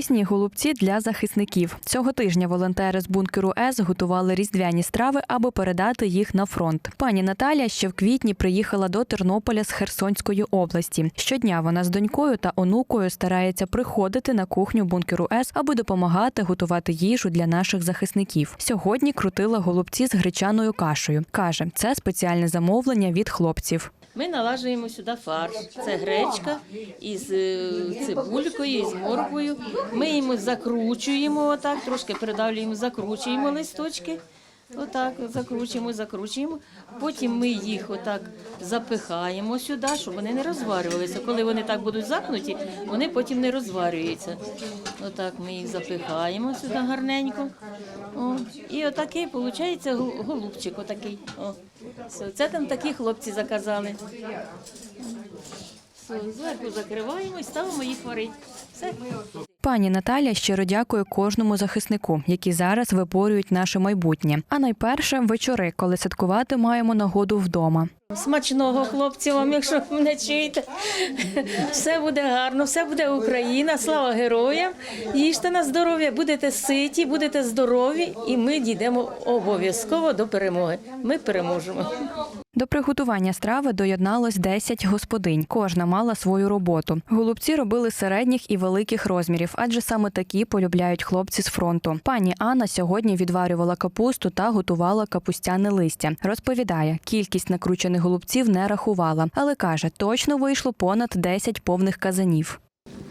Пісні голубці для захисників. Цього тижня волонтери з бункеру С готували різдвяні страви, аби передати їх на фронт. Пані Наталія ще в квітні приїхала до Тернополя з Херсонської області. Щодня вона з донькою та онукою старається приходити на кухню бункеру С, аби допомагати готувати їжу для наших захисників. Сьогодні крутила голубці з гречаною кашею. каже, це спеціальне замовлення від хлопців. Ми налажуємо сюди фарш. Це гречка із е, цибулькою, із морквою. Ми йому закручуємо отак, трошки придавлюємо, закручуємо листочки. Отак, закручуємо, закручуємо. Потім ми їх отак запихаємо сюди, щоб вони не розварювалися. Коли вони так будуть запнуті, вони потім не розварюються. Отак ми їх запихаємо сюди гарненько. О, і отакий виходить голубчик. Отакий. О. Це там такі хлопці заказали. Зверху закриваємо і ставимо їх варити. Все. Пані Наталя щиро дякує кожному захиснику, які зараз виборюють наше майбутнє. А найперше вечори, коли святкувати маємо нагоду вдома. Смачного хлопці вам, якщо мене чуєте. Все буде гарно, все буде Україна. Слава героям. Їжте на здоров'я, будете ситі, будете здорові, і ми дійдемо обов'язково до перемоги. Ми переможемо. До приготування страви доєдналось 10 господинь. Кожна мала свою роботу. Голубці робили середніх і великих розмірів, адже саме такі полюбляють хлопці з фронту. Пані Анна сьогодні відварювала капусту та готувала капустяне листя. Розповідає, кількість накручених голубців не рахувала, але каже, точно вийшло понад 10 повних казанів.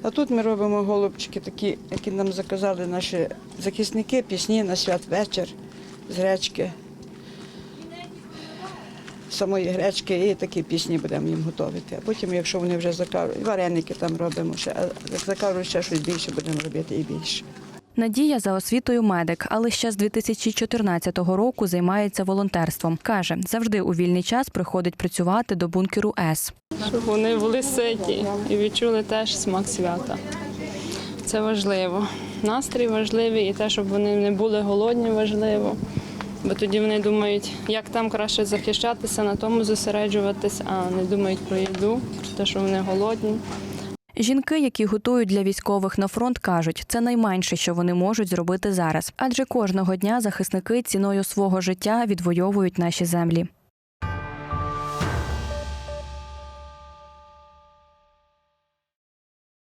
А тут ми робимо голубчики такі, які нам заказали наші захисники, пісні на святвечір з гречки. Самої гречки і такі пісні будемо їм готувати. А потім, якщо вони вже закажуть, вареники там робимо ще, а закажуть ще щось більше, будемо робити і більше. Надія за освітою медик, але ще з 2014 року займається волонтерством. Каже, завжди у вільний час приходить працювати до бункеру С. щоб вони були ситі і відчули теж смак свята. Це важливо. Настрій важливий і те, щоб вони не були голодні, важливо. Бо тоді вони думають, як там краще захищатися, на тому зосереджуватись, а не думають про їду, про те, що вони голодні. Жінки, які готують для військових на фронт, кажуть, це найменше, що вони можуть зробити зараз, адже кожного дня захисники ціною свого життя відвоюють наші землі.